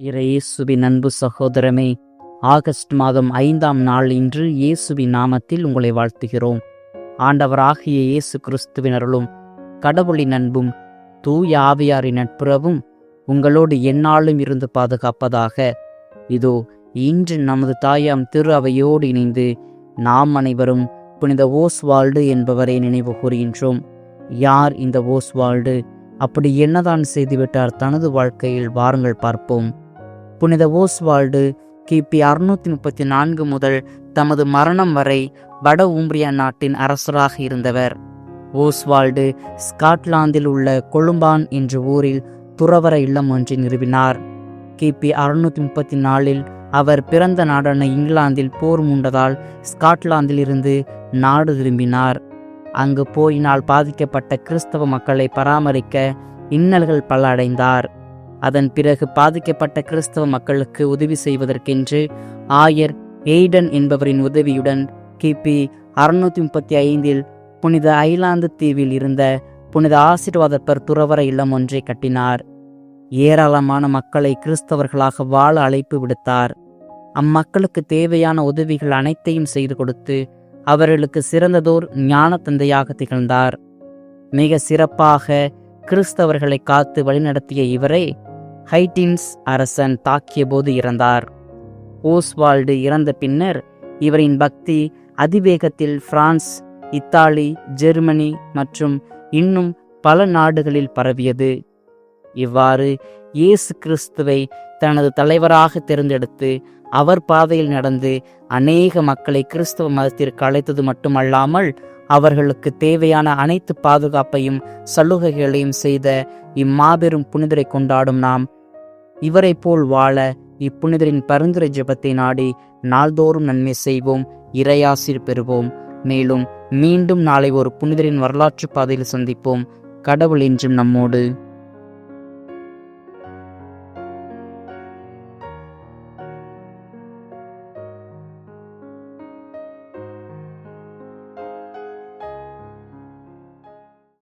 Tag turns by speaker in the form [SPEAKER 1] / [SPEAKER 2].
[SPEAKER 1] இயேசுவின் அன்பு சகோதரமே ஆகஸ்ட் மாதம் ஐந்தாம் நாள் இன்று இயேசுவின் நாமத்தில் உங்களை வாழ்த்துகிறோம். ஆண்டவராகிய இயேசு கிறிஸ்துவினருளும் கடவுளின் அன்பும் தூய ஆவியாரின் நட்புறவும் உங்களோடு எந்நாளும் இருந்து பாதுகாப்பதாக. இதோ இன்று நமது தாயாம் திரு அவையோடு இணைந்து நாம் அனைவரும் புனித ஓஸ்வால்டு என்பவரை நினைவு கூறுகின்றோம். யார் இந்த ஓஸ்வால்டு? அப்படி என்னதான் செய்துவிட்டார் தனது வாழ்க்கையில்? வாருங்கள் பார்ப்போம். புனித ஓஸ்வால்டு கிபி அறுநூத்தி முப்பத்தி நான்கு முதல் தமது மரணம் வரை வட ஊம்பிரியா நாட்டின் அரசராக இருந்தவர். ஓஸ்வால்டு ஸ்காட்லாந்தில் உள்ள கொழும்பான் என்ற ஊரில் துறவர இல்லம் ஒன்றை நிறுவினார். கிபி அறுநூத்தி முப்பத்தி நாலில் அவர் பிறந்த நாடான இங்கிலாந்தில் போர் மூண்டதால் ஸ்காட்லாந்தில் இருந்து நாடு திரும்பினார். அங்கு போயினால் பாதிக்கப்பட்ட கிறிஸ்தவ மக்களை பராமரிக்க இன்னல்கள் பல அடைந்தார் அதன் பிறகு பாதிக்கப்பட்ட கிறிஸ்தவ மக்களுக்கு உதவி செய்வதற்கென்று ஆயர் எய்டன் என்பவரின் உதவியுடன் கிபி அறுநூத்தி முப்பத்தி ஐந்தில் புனித ஐலாந்து தீவில் இருந்த புனித ஆசீர்வாதப்பர் துறவர இல்லம் ஒன்றை கட்டினார். ஏராளமான மக்களை கிறிஸ்தவர்களாக வாழ அழைப்பு விடுத்தார். அம்மக்களுக்கு தேவையான உதவிகள் அனைத்தையும் செய்து கொடுத்து அவர்களுக்கு சிறந்ததோர் ஞான தந்தையாக திகழ்ந்தார். மிக சிறப்பாக கிறிஸ்தவர்களை காத்து வழிநடத்திய இவரை ஹைட்டின்ஸ் அரசன் தாக்கியபோது இறந்தார். ஓஸ்வால்டு இறந்த பின்னர் இவரின் பக்தி அதிவேகத்தில் பிரான்ஸ் இத்தாலி ஜெர்மனி மற்றும் இன்னும் பல நாடுகளில் பரவியது. இவ்வாறு இயேசு கிறிஸ்துவை தனது தலைவராக தேர்ந்தெடுத்து அவர் பாதையில் நடந்து அநேக மக்களை கிறிஸ்தவ மதத்திற்கு அழைத்தது மட்டுமல்லாமல் அவர்களுக்கு தேவையான அனைத்து பாதுகாப்பையும் சலுகைகளையும் செய்த இம்மாபெரும் புனிதரை கொண்டாடும் நாம். இவரை போல் வாழ இப்புனிதரின் பரிந்துரை ஜெபத்தை நாடி நாள்தோறும் நன்மை செய்வோம் இறையாசிர் பெறுவோம். மேலும் மீண்டும் நாளை ஒரு புனிதரின் வரலாற்று பாதையில் சந்திப்போம். கடவுள் என்றும் நம்மோடு.